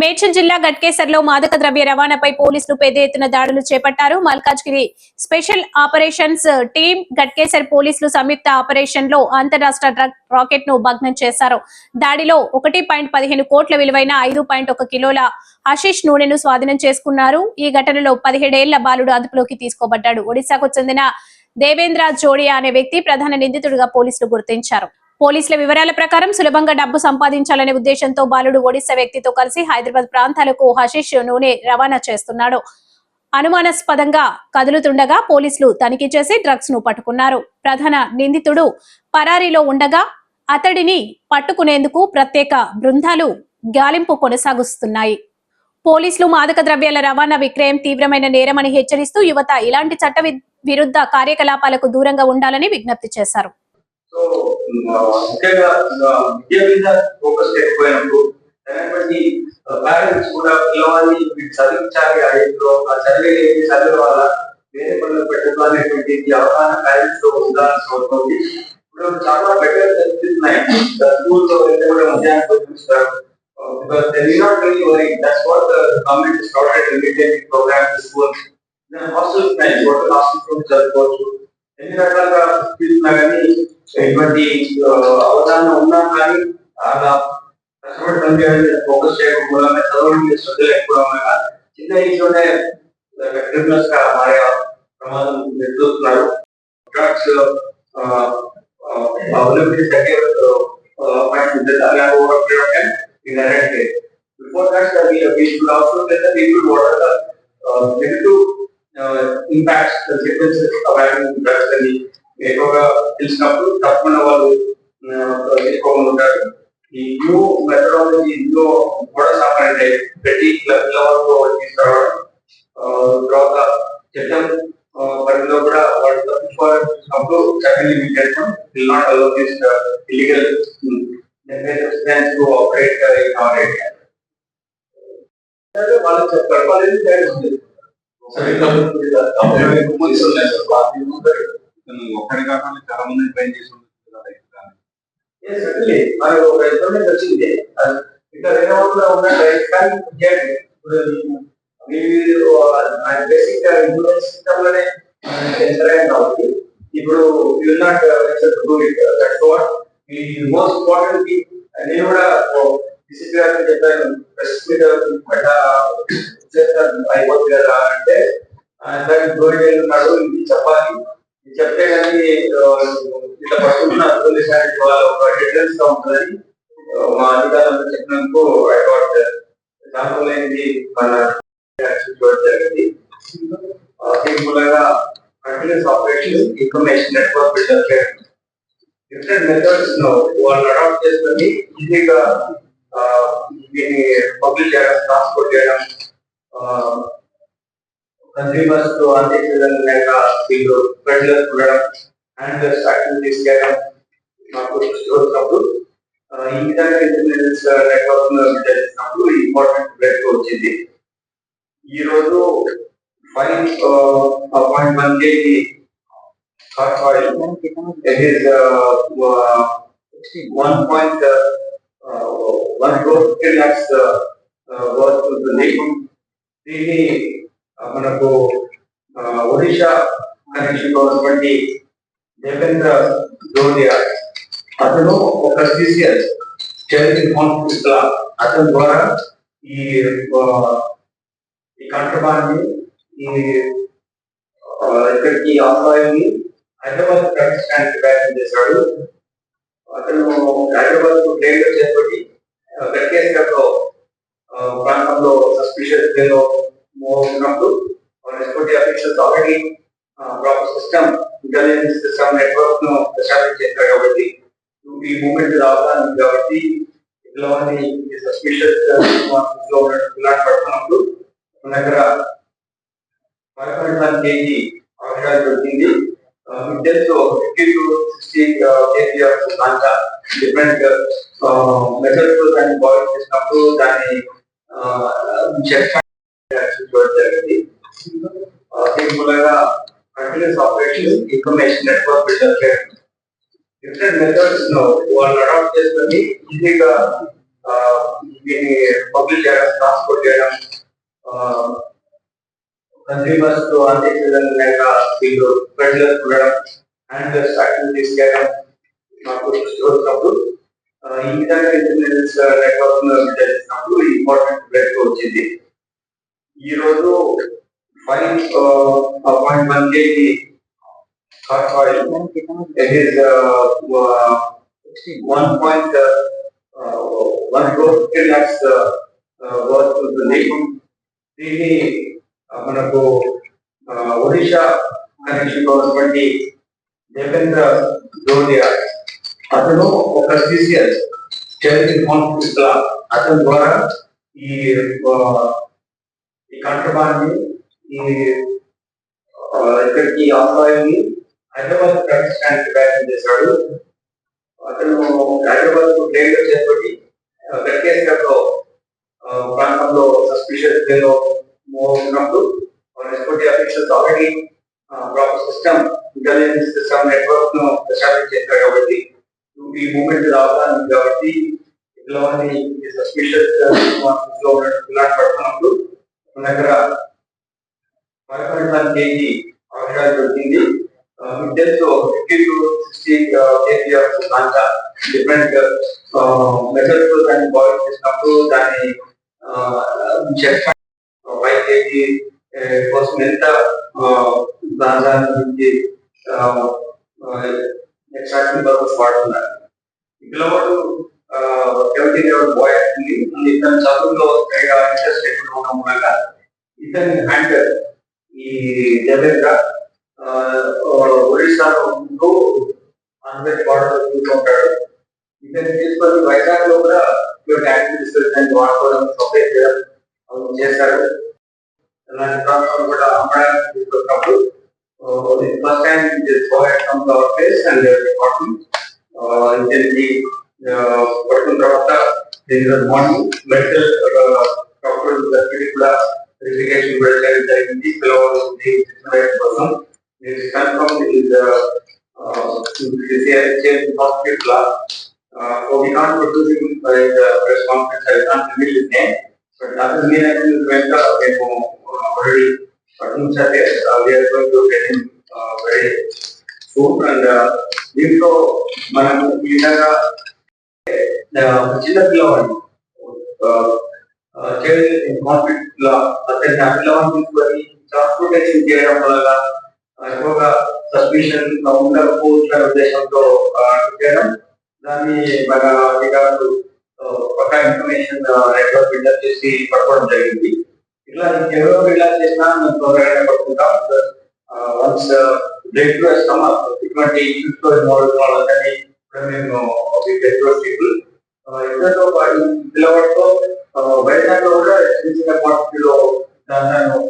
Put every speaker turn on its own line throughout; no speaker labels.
మేడ్చల్ జిల్లా గట్కేసర్లో మాదక ద్రవ్య రవాణాపై పోలీసులు పెద్ద ఎత్తున దాడులు చేపట్టారు. Malkajgiri special operations team Ghatkesar పోలీసులు సంయుక్త ఆపరేషన్లో అంతరాష్ట్ర డ్రగ్ రాకెట్ను భగ్నం చేశారు. దాడిలో ఒకటి పాయింట్ పదిహేను కోట్ల విలువైన ఐదు పాయింట్ ఒక కిలోల ఆశీష్ నూనెను స్వాధీనం చేసుకున్నారు. ఈ ఘటనలో పదిహేడేళ్ళ బాలుడు అదుపులోకి తీసుకోబడ్డాడు. ఒడిశాకు చెందిన దేవేంద్ర జోడియా అనే వ్యక్తి ప్రధాన నిందితుడిగా పోలీసులు గుర్తించారు. పోలీసుల వివరాల ప్రకారం సులభంగా డబ్బు సంపాదించాలనే ఉద్దేశంతో బాలుడు ఒడిశా వ్యక్తితో కలిసి హైదరాబాద్ ప్రాంతాలకు హషీష్ నూనె రవాణా చేస్తున్నాడు. అనుమానాస్పదంగా కదులుతుండగా పోలీసులు తనిఖీ చేసి డ్రగ్స్ను పట్టుకున్నారు. ప్రధాన నిందితుడు పరారీలో ఉండగా అతడిని పట్టుకునేందుకు ప్రత్యేక బృందాలు గాలింపు కొనసాగుస్తున్నాయి. పోలీసులు మాదక ద్రవ్యాల రవాణా విక్రయం తీవ్రమైన నేరమని హెచ్చరిస్తూ యువత ఇలాంటి చట్ట విరుద్ధ కార్యకలాపాలకు దూరంగా ఉండాలని విజ్ఞప్తి చేశారు.
సో ఆ, ముఖ్యంగా ఆ, విద్య మీద ఫోకస్ ఎక్కువైనప్పుడు అయినటువంటి పేరెంట్స్ కూడా పిల్లవాడిని వీడు చదివించాలి ఆ ఏజ్ లో ఆ చదివేది చదివే వల్ల వేరే పనులు పెట్టడం అనేటువంటి ఈ అవగాహన పేరెంట్స్ లో ఉండాల్సి ఉంటుంది ఇప్పుడు చాలా బెటర్ తెలుస్తున్నాయి స్కూల్ లో వెళ్తే కూడా మధ్యాహ్నం చూపిస్తారు because they need not really worry. That's what the government has started immediately program to school. Then hostels ఉన్నాయి హోటల్ హాస్టల్స్ చదువుకోవచ్చు ఎన్ని రకాలుగా తీసుకున్నా కానీ ఇటువంటి ఆ, అవగాహన ఉన్నా కానీ అలా కష్టపడి పనిచేయాలని ఫోకస్ చేయడం మూలంగా చదవడం మీద శ్రద్ధ లేకపోవడం వల్ల చిన్న ఏజ్లోనే క్రిమినల్స్గా మారే ప్రమాదం ఎదుర్కొస్తున్నారు డ్రగ్స్ ఒలింపిక్స్ దగ్గర Before that, uh, we, we should also let the people what are the uh, negative impacts impacts, the sequences అని ఎక్కువగా తెలిసినప్పుడు తప్పకుండా వాళ్ళు తీసుకోకుండా ఉంటారు ఈ న్యూ మెథడాలజీ ఇందులో కూడా సామాన్య ప్రతి పిల్లవాళ్ళతో తీసుకురావడం తర్వాత చట్టం పరిధిలో కూడా వాళ్ళు తప్పించుకోవాలన్నప్పుడు చట్టం లిమిట్ చేయడం will not allow this illegal to operate in our area వాళ్ళకి చెప్పారు వాళ్ళు
ఒక్కడి కాకుండా చాలా మంది ట్రైన్ చేసి రైతు
మరి ఒక ఇన్ఫర్మేషన్ వచ్చింది. ఇంకా వేరే ఉన్న రైట్ కానీ ఇప్పుడు బేసిక్ ఇన్సూరెన్స్ సిస్టమ్లోనే ఎంటర్ అయ్యాం కాబట్టి ఇప్పుడు you not do it that's what most important నేను కూడా డిసిప్లిన్ గారికి చెప్పాను ప్రెస్ మీద అయిపోతుంది కదా అంటే దానికి జోడి వెళ్తున్నాడు ఇది చెప్పాలి. ఇది చెప్తే కానీ ఇట్లా పట్టుకున్న పోలీస్ వాళ్ళ ఒక డీటెయిల్స్గా ఉంటుందని మా అధికారులు చెప్పినందుకు ఐ గాట్ దానివల్లైంది మన జరిగింది. దీని మూలంగా continuous operation information network buildup చేయడం డిఫరెంట్ మెథడ్స్ను వాళ్ళు అడాప్ట్ చేసుకొని ఈజీగా ఆ, దీన్ని పబ్లిష్ చేయడం ట్రాన్స్పోర్ట్ చేయడం కన్స్యూమర్స్తో అంతే విధంగా వీళ్ళు ప్రజలకు చూడడం అండ్ యాక్టివిటీస్ చేయడం మాకు దృష్టి వచ్చినప్పుడు ఆ, ఈ విధంగా ఇంటర్నెట్ నెట్వర్క్ చేసినప్పుడు ఇంపార్టెంట్ బ్రేక్ వచ్చింది ఈ రోజు five point one KG hot oil it is one point one crore fifty lakhs worth ఉంటుంది దీన్ని మనకు ఒడిషా కనెక్షన్లో ఉన్నటువంటి దేవేంద్ర జోడియా. అతను ఒక సీసీఎల్ చైల్డ్ కాన్ఫరెన్స్ లా అతని ద్వారా ఈ ఆ, ఈ కంట్రబాండ్ ఈ ఇక్కడికి ఆదాయాన్ని హైదరాబాద్ ప్రవేశించడానికి ప్రయత్నం చేశాడు. అతను హైదరాబాద్కు ట్రైన్ చేపట్టి గట్కేశ్వర్ uh, ప్రాంతంలో సస్పిషియస్ వేలో అవుతున్నప్పుడు SOT officials already proper system intelligence system నెట్వర్క్ను ఎస్టాబ్లిష్ చేశారు కాబట్టి ఈ మూమెంట్ రావడానికి కాబట్టి పిల్లవాడిని సస్పిషియస్లో పడుతున్నప్పుడు మన దగ్గర మరొక కేజీ అవకాశాలు దొరికింది కేజీ అవసరాలు దొరికింది మీకు తెలుసు fifty to sixty KG of దాంట్లో డిఫరెంట్ మెథడ్స్ దాన్ని బాయిల్ చేసినప్పుడు దాన్ని చెక్ చూడడం జరిగింది ఆ, దీని మూలంగా continuous operation information network buildup చేయడం డిఫరెంట్ మెథడ్స్ను వాళ్ళు అడాప్ట్ చేసుకొని ఈజీగా దీన్ని పబ్లిష్ చేయడం ట్రాన్స్పోర్ట్ చేయడం కన్స్యూమర్స్తో అంతే విధంగా వీళ్ళు ప్రజలు చూడడం అండ్ యాక్టివిటీస్ చేయడం మాకు దృష్టి వచ్చినప్పుడు ఆ, ఈ విధంగా ఇంటర్నెట్స్ నెట్వర్క్ చేసినప్పుడు ఇంపార్టెంట్ బ్రేక్ వచ్చింది ఈ రోజు five point one KG hot oil it is uh, uh, one point uh, uh, one crore fifty lakhs uh, uh, worth ఉంటుంది దీన్ని uh, మనకు ఒడిషా కనెక్షన్ ఉన్నటువంటి దేవేంద్ర జోడియా అతను ఒక సిసిఎల్ చైల్డ్ కాన్ఫ్లిక్ట్ అతని ద్వారా ఈ uh, ఈ కంట్రబాన్ని ఈ ఇక్కడికి అమ్మాయిని హైదరాబాద్ ప్రవేశించడానికి ప్రయత్నం చేశాడు. అతను హైదరాబాద్కు ట్రైన్లో చేపట్టి గట్కేశ్వర్లో ప్రాంతంలో సస్పిషియస్ వేలో ఉన్నప్పుడు already proper system intelligence system నెట్వర్క్ను ఎస్టాబ్లిష్ చేశారు కాబట్టి ఈ మూమెంట్ రావడానికి కాబట్టి ఇలాంటి సస్పిషియస్లో పడుతున్నప్పుడు మన దగ్గర ఫైవ్ కేజీ అవసరాలు దొరికింది. మీకు ఫిఫ్టీ టు సిక్స్టీ కేజీ దాంట్లో డిఫరెంట్ మెథడ్స్ దాన్ని బాయిల్ చేసినప్పుడు దాన్ని ఫైవ్ కోసం ఎంత దాని నుంచి ఎక్స్ట్రాక్షన్ పర్పస్ వాడుతున్నారు పిల్లవాడు సెవెంటీ ఇయర్ బాయ్ అవుతుంది ఇతను చదువులో ఇంట్రెస్ట్ ఎక్కువ ఉండడం వల్ల ఇతని హ్యాండ్ ఈ దేవేంద్ర ఆ, ఒడిశాలో ఉంటూ ఆంధ్రప్రదేశ్ బార్డర్ చూస్తూ ఉంటాడు ఇతను తీసుకొని వైజాగ్లో కూడా ఇటువంటి యాక్టివిటీస్ వాడుకోవడం సప్లై చేయడం transform to Amara with a couple. So this first time just go ahead from the place and the bottom. Uh, it can be uh, bottom doctor in the morning, medical uh, doctor with a particular verification where can be in the below the right person. It is confirmed in the uh, in the hospital. Uh, so we can't produce him by the press conference. I can't reveal his name. But that doesn't mean I can went up and home. Already, uh, things uh, we are going to get him uh, very soon. And uh, దీంట్లో మనం ఈ విధంగా చిన్న పిల్లవాడిని conflict లా అతన్ని ఆ తీసుకొని transportation చేయడం వల్ల ఎక్కువగా సస్పిషన్ ఉండకపోతున్న ఉద్దేశంతో చేయడం. దాన్ని మన అధికారులు ఆ, పక్క ఇన్ఫర్మేషన్ నెట్వర్క్ బిల్డప్ చేసి పట్టుకోవడం జరిగింది. ఇట్లా ఎవరో ఇలా చేసినా మేము త్వరగానే వన్స్ ఇటువంటి ఇష్యూస్తో ఇన్వాల్వ్ వాళ్ళందరినీ కూడా మేము పీపుల్ ఇద్దరితో పాటు పిల్లవాడితో వైజాగ్లో కూడా చిన్న చిన్న క్వాంటిటీలో దాన్ని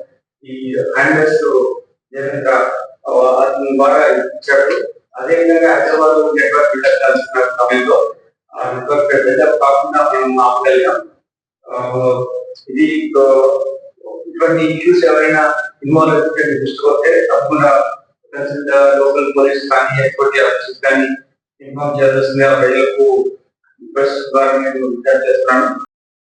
ఈ హ్యాండల్స్ జరిగిన అతని ద్వారా ఇచ్చాడు అదే విధంగా హైదరాబాద్ నెట్వర్క్ బిల్డప్ చేస్తున్న సమయంలో. ఆ నెట్వర్క్ బిల్డప్ కాకుండా మేము ఆపగలిగాం ఆ, ఇది ఇటువంటి ఇష్యూస్ ఎవరైనా ఇన్వాల్వ్ అయితే దృష్టికి వస్తే తప్పకుండా లోకల్ పోలీస్ కానీ ఎటువంటి ఆఫీసెస్ కానీ ఇన్ఫార్మ్ చేయాల్సిందిగా ప్రజలకు రిక్వెస్ట్ ద్వారా నేను విజ్ఞప్తి చేస్తున్నాను.